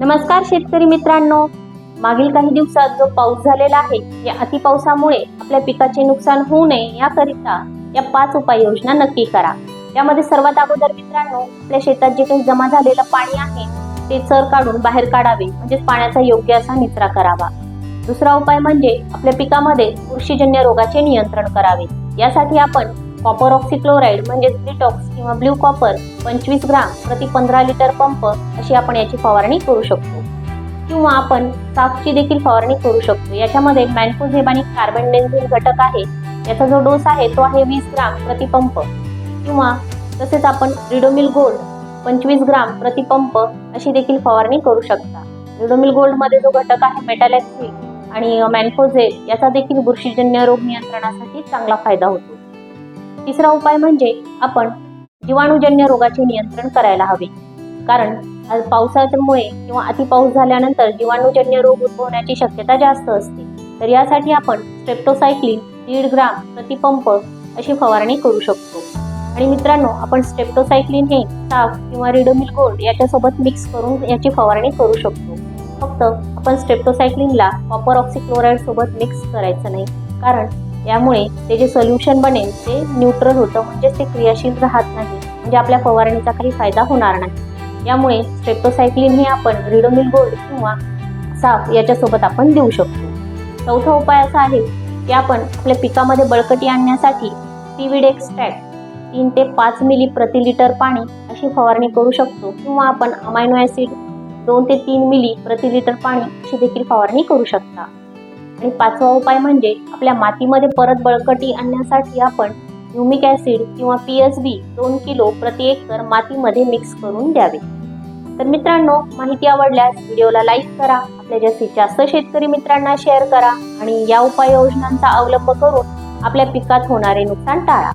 नमस्कार शेतकरी मित्रांनो. मागील काही दिवसात जो पाऊस झालेला आहे या अतिपावसामुळे आपल्या पिकाचे नुकसान होऊ नये याकरिता या पाच उपाययोजना नक्की करा. यामध्ये सर्वात अगोदर मित्रांनो आपल्या शेतात जे काही जमा झालेलं पाणी आहे ते चर काढून बाहेर काढावे म्हणजेच पाण्याचा योग्य असा निचरा करावा. दुसरा उपाय म्हणजे आपल्या पिकामध्ये बुरशीजन्य रोगाचे नियंत्रण करावे. यासाठी आपण कॉपर ऑक्सिक्लोराईड म्हणजेच डिटॉक्स किंवा ब्ल्यू कॉपर पंचवीस ग्राम प्रति पंधरा लिटर पंप अशी आपण याची फवारणी करू शकतो. किंवा आपण साफची देखील फवारणी करू शकतो. याच्यामध्ये मॅन्कोझेब आणि कार्बन डेन्झिन घटक आहे. याचा जो डोस आहे तो आहे वीस ग्राम प्रति पंप किंवा तसेच आपण रिडोमिल गोल्ड पंचवीस ग्राम प्रति पंप अशी देखील फवारणी करू शकता. रिडोमिल गोल्डमध्ये जो घटक आहे मेटॅलॅक्सिल आणि मॅन्कोझेब याचा देखील बुरशीजन्य रोग नियंत्रणासाठी चांगला फायदा होतो. तिसरा उपाय म्हणजे आपण जीवाणूजन्य रोगाचे नियंत्रण करायला हवे. कारण पावसामुळे किंवा अतिपाऊस झाल्यानंतर जीवाणूजन्य रोग उद्भवण्याची शक्यता जास्त असते. तर यासाठी आपण स्ट्रेप्टोसायक्लिन दीड ग्राम प्रतिपंप अशी फवारणी करू शकतो. आणि मित्रांनो आपण स्टेप्टोसायक्लिन हे ताप किंवा रिडोमिल गोल्ड याच्यासोबत मिक्स करून याची फवारणी करू शकतो. फक्त आपण स्ट्रेप्टोसायक्लिनला कॉपर ऑक्सिक्लोराईड सोबत मिक्स करायचं नाही. कारण यामुळे ते जे सोल्युशन बनेल ते न्यूट्रल होतं म्हणजेच ते क्रियाशील राहत नाही. म्हणजे आपल्या फवारणीचा काही फायदा होणार नाही. यामुळे स्ट्रेप्टोसायक्लिन हे आपण रिडोमिल गोल्ड किंवा साफ याच्यासोबत आपण देऊ शकतो. चौथा उपाय असा आहे की आपण आपल्या पिकामध्ये बळकटी आणण्यासाठी सीविड एक्स्ट्रॅक्ट तीन ते पाच मिली प्रति लिटर पाणी अशी फवारणी करू शकतो किंवा आपण अमायनो ॲसिड दोन ते तीन मिली प्रति लिटर पाणी अशी देखील फवारणी करू शकता. आणि पाचवा उपाय म्हणजे आपल्या मातीमध्ये परत बळकटी आणण्यासाठी आपण ह्युमिक ॲसिड किंवा पी एस बी दोन किलो प्रति एकर मातीमध्ये मिक्स करून द्यावे. तर मित्रांनो माहिती आवडल्यास व्हिडिओला लाईक करा आपल्या जास्तीत जास्त शेतकरी मित्रांना शेअर करा आणि या उपाययोजनांचा अवलंब करून आपल्या पिकात होणारे नुकसान टाळा.